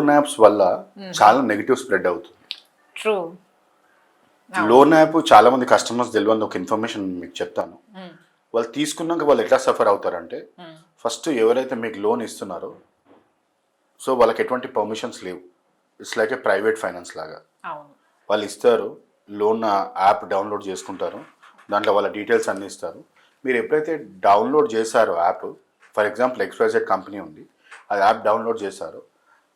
Loan apps వల్ల చాలా negative spread అవుతుంది. ట్రూ లోన్ యాప్ చాలా మంది కస్టమర్స్ తెలియని ఒక ఇన్ఫర్మేషన్ మీకు చెప్తాను. వాళ్ళు తీసుకున్నాక వాళ్ళు ఎట్లా సఫర్ అవుతారంటే ఫస్ట్ ఎవరైతే మీకు లోన్ ఇస్తున్నారో సో వాళ్ళకి ఎటువంటి పర్మిషన్స్ లేవు. It's like a private finance లాగా. వాళ్ళు ఇస్తారు లోన్ యాప్ డౌన్లోడ్ చేసుకుంటారు దాంట్లో వాళ్ళ డీటెయిల్స్ అన్నీ ఇస్తారు. మీరు ఎప్పుడైతే డౌన్లోడ్ చేశారో app for example expressed company ఉంది ఆ యాప్ డౌన్లోడ్ చేశారో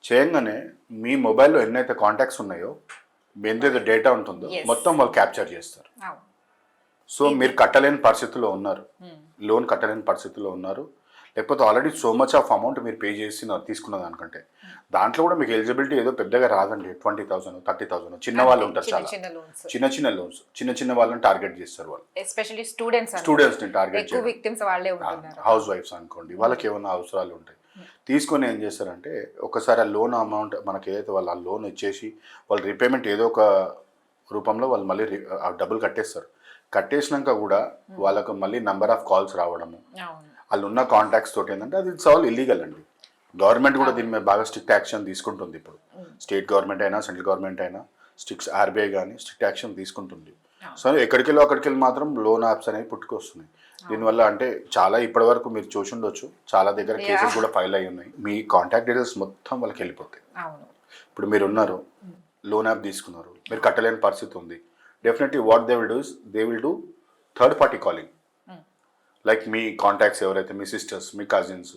చేయగానే మీ మొబైల్లో ఎన్నైతే కాంటాక్ట్స్ ఉన్నాయో ఎంతైతే డేటా ఉంటుందో. మొత్తం వాళ్ళు క్యాప్చర్ చేస్తారు. సో మీరు కట్టలేని పరిస్థితిలో ఉన్నారు. లోన్ కట్టలేని పరిస్థితిలో ఉన్నారు. లేకపోతే already so much of amount మీరు పే చేసి తీసుకున్న దానికంటే దాంట్లో కూడా మీకు ఎలిజిబిలిటీ ఏదో పెద్దగా రాదండి. ట్వంటీ థౌసండ్ థర్టీ థౌసండ్ చిన్న వాళ్ళు ఉంటారు చాలా. చిన్న చిన్న లోన్స్ చిన్న చిన్న వాళ్ళని టార్గెట్ చేస్తారు వాళ్ళు. ఎస్పెషల్లీ స్టూడెంట్స్ స్టూడెంట్స్ని టార్గెట్ హౌస్ వైఫ్స్ అనుకోండి వాళ్ళకి ఏమైనా అవసరాలు ఉంటాయి. తీసుకొని ఏం చేస్తారంటే ఒకసారి ఆ లోన్ అమౌంట్ మనకి ఏదైతే వాళ్ళు ఆ లోన్ ఇచ్చేసి వాళ్ళు రీపేమెంట్ ఏదో ఒక రూపంలో వాళ్ళు మళ్ళీ ఆ డబ్బులు కట్టేస్తారు. కట్టేసినాక కూడా వాళ్ళకు మళ్ళీ నంబర్ ఆఫ్ కాల్స్ రావడము. వాళ్ళు ఉన్న కాంటాక్ట్స్ తోటి ఏంటంటే అది ఇట్స్ ఆల్ ఇల్లీగల్ అండి. గవర్నమెంట్ కూడా దీని మీద బాగా స్ట్రిక్ట్ యాక్షన్ తీసుకుంటుంది ఇప్పుడు. స్టేట్ గవర్నమెంట్ అయినా సెంట్రల్ గవర్నమెంట్ అయినా స్ట్రిక్ట్ ఆర్బీఐ కానీ స్ట్రిక్ట్ యాక్షన్ తీసుకుంటుంది. సో ఎక్కడికి వెళ్ళి అక్కడికి వెళ్ళి మాత్రం లోన్ యాప్స్ అనేవి పుట్టుకొస్తున్నాయి. దీనివల్ల అంటే చాలా ఇప్పటి వరకు మీరు చూసి ఉండొచ్చు. చాలా దగ్గర కేసెస్ కూడా ఫైల్ అయి ఉన్నాయి. మీ కాంటాక్ట్ డీటెయిల్స్ మొత్తం వాళ్ళకి వెళ్ళిపోతాయి. ఇప్పుడు మీరు ఉన్నారు లోన్ యాప్ తీసుకున్నారు మీరు కట్టలేని పరిస్థితి ఉంది. Definitely what they will do is they will do third party calling. Like me contacts ఎవరైతే మీ సిస్టర్స్ మీ కజిన్స్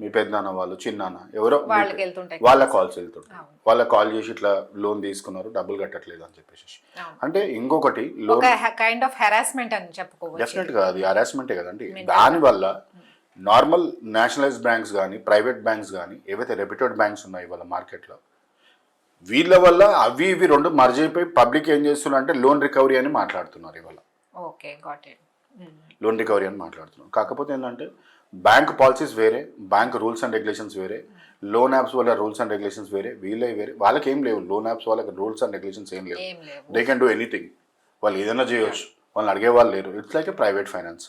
మీ పెద్దనాన్న వాళ్ళు చిన్నాన్న ఎవరో. వాళ్ళకి వెళ్తుంటాయి వాళ్ళ కాల్స్ వెళ్తుంటాయి. అవును. వాళ్ళ కాల్ చేసి ఇట్లా లోన్ తీసుకున్నారు డబ్బులు కట్టట్లేదు అని చెప్పేసి. అంటే ఇంకొకటి లోన్ ఒక కైండ్ ఆఫ్ హెరాస్మెంట్ అని చెప్పుకోవచ్చు. డెఫినెట్గా అది హరాస్మెంటే కదండి. దానివల్ల నార్మల్ నేషనలైజ్ బ్యాంక్స్ కానీ ప్రైవేట్ బ్యాంక్స్ కానీ ఏవైతే రెప్యూటెడ్ బ్యాంక్స్ ఉన్నాయి వాళ్ళ మార్కెట్లో వీళ్ళ వల్ల అవి ఇవి రెండు మర్జ్ అయిపోయి పబ్లిక్ ఏం చేస్తున్నారు అంటే లోన్ రికవరీ అని మాట్లాడుతున్నారు ఇవాళ. Okay got it loan recovery అని మాట్లాడుతున్నాం. కాకపోతే ఏంటంటే బ్యాంక్ పాలసీస్ వేరే బ్యాంక్ రూల్స్ అండ్ రెగ్యులేషన్స్ వేరే లోన్ యాప్స్ వల్ల రూల్స్ అండ్ రెగ్యులేషన్స్ వేరే వీళ్ళే వేరే వాళ్ళకి ఏం లేవు. లోన్ యాప్స్ వాళ్ళకి రూల్స్ అండ్ రెగ్యులేషన్స్ ఏం లేవు. దే కెన్ డూ ఎనీథింగ్ వాళ్ళు ఏదైనా చేయొచ్చు. వాళ్ళని అడిగే వాళ్ళు లేరు. It's like a private finance